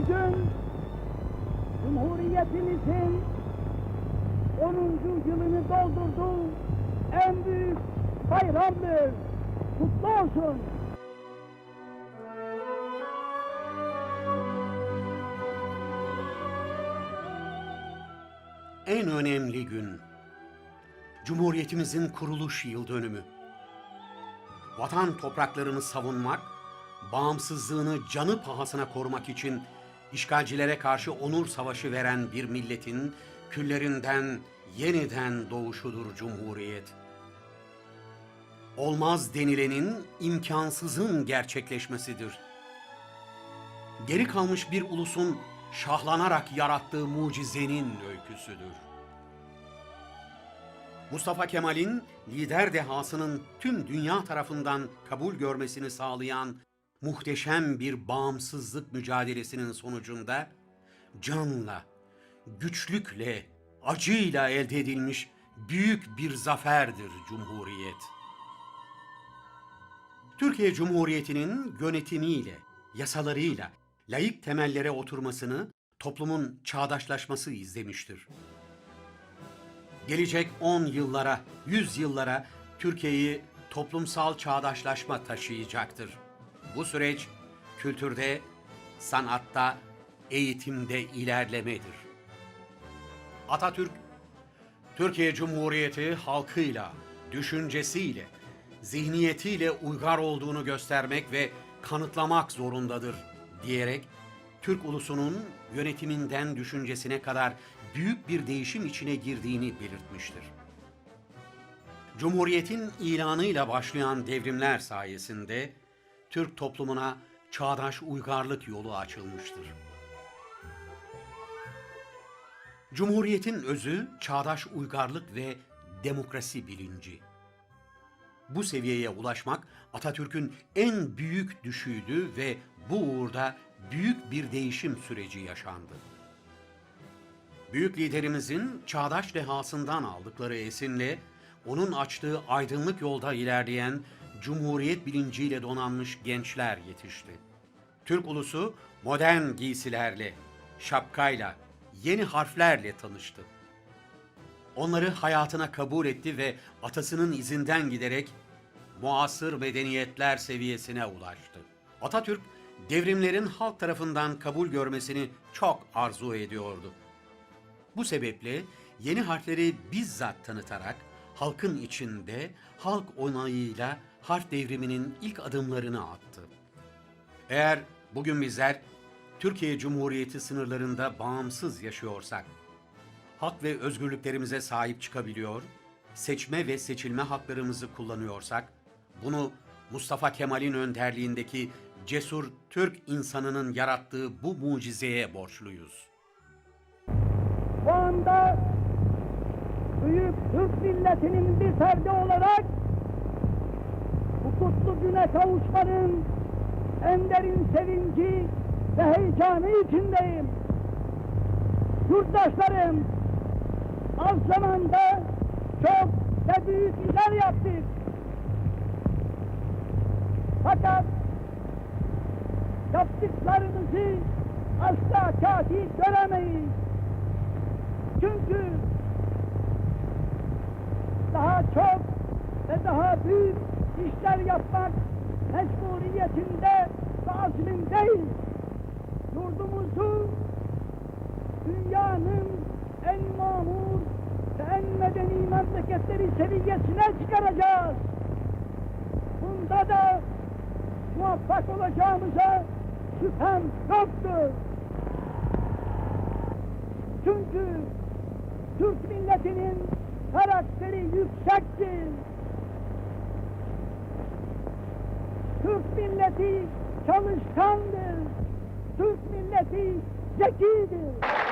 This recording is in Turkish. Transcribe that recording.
Bugün Cumhuriyetimizin 10. yılını doldurduğu en büyük bayramdır. Kutlu olsun. En önemli gün. Cumhuriyetimizin kuruluş yıl dönümü. Vatan topraklarını savunmak, bağımsızlığını canı pahasına korumak için işgalcilere karşı onur savaşı veren bir milletin küllerinden yeniden doğuşudur Cumhuriyet. Olmaz denilenin imkansızın gerçekleşmesidir. Geri kalmış bir ulusun şahlanarak yarattığı mucizenin öyküsüdür. Mustafa Kemal'in lider dehasının tüm dünya tarafından kabul görmesini sağlayan muhteşem bir bağımsızlık mücadelesinin sonucunda canla, güçlükle, acıyla elde edilmiş büyük bir zaferdir Cumhuriyet. Türkiye Cumhuriyeti'nin yönetimiyle, yasalarıyla layık temellere oturmasını toplumun çağdaşlaşması izlemiştir. Gelecek 10 yıllara, 100 yıllara Türkiye'yi toplumsal çağdaşlaşma taşıyacaktır. Bu süreç kültürde, sanatta, eğitimde ilerlemedir. Atatürk, Türkiye Cumhuriyeti halkıyla, düşüncesiyle, zihniyetiyle uygar olduğunu göstermek ve kanıtlamak zorundadır diyerek Türk ulusunun yönetiminden düşüncesine kadar büyük bir değişim içine girdiğini belirtmiştir. Cumhuriyetin ilanıyla başlayan devrimler sayesinde Türk toplumuna çağdaş uygarlık yolu açılmıştır. Cumhuriyetin özü çağdaş uygarlık ve demokrasi bilinci. Bu seviyeye ulaşmak Atatürk'ün en büyük düşüydü ve bu uğurda büyük bir değişim süreci yaşandı. Büyük liderimizin çağdaş dehasından aldıkları esinle onun açtığı aydınlık yolda ilerleyen cumhuriyet bilinciyle donanmış gençler yetişti. Türk ulusu modern giysilerle, şapkayla, yeni harflerle tanıştı. Onları hayatına kabul etti ve atasının izinden giderek muasır medeniyetler seviyesine ulaştı. Atatürk devrimlerin halk tarafından kabul görmesini çok arzu ediyordu. Bu sebeple yeni harfleri bizzat tanıtarak halkın içinde halk onayıyla harf devriminin ilk adımlarını attı. Eğer bugün bizler Türkiye Cumhuriyeti sınırlarında bağımsız yaşıyorsak, hak ve özgürlüklerimize sahip çıkabiliyor, seçme ve seçilme haklarımızı kullanıyorsak, bunu Mustafa Kemal'in önderliğindeki cesur Türk insanının yarattığı bu mucizeye borçluyuz. Bu anda büyük Türk milletinin bir ferdi olarak bu kutlu güne kavuşmanın en derin sevinci ve heyecanı içindeyim. Yurttaşlarım, az zamanda çok ve büyük işler yaptık. Fakat yaptıklarımızı asla kafi göremeyiz. Çünkü daha çok ve daha büyük işler yapmak mecburiyetinde ve azmindeyim. Yurdumuzu dünyanın en mamur ve en medeni memleketleri seviyesine çıkaracağız. Bunda da muvaffak olacağımıza şüphem yoktur. Çünkü Türk milletinin karakteri yüksektir. Türk milleti çalışkandır. Türk milleti zekidir.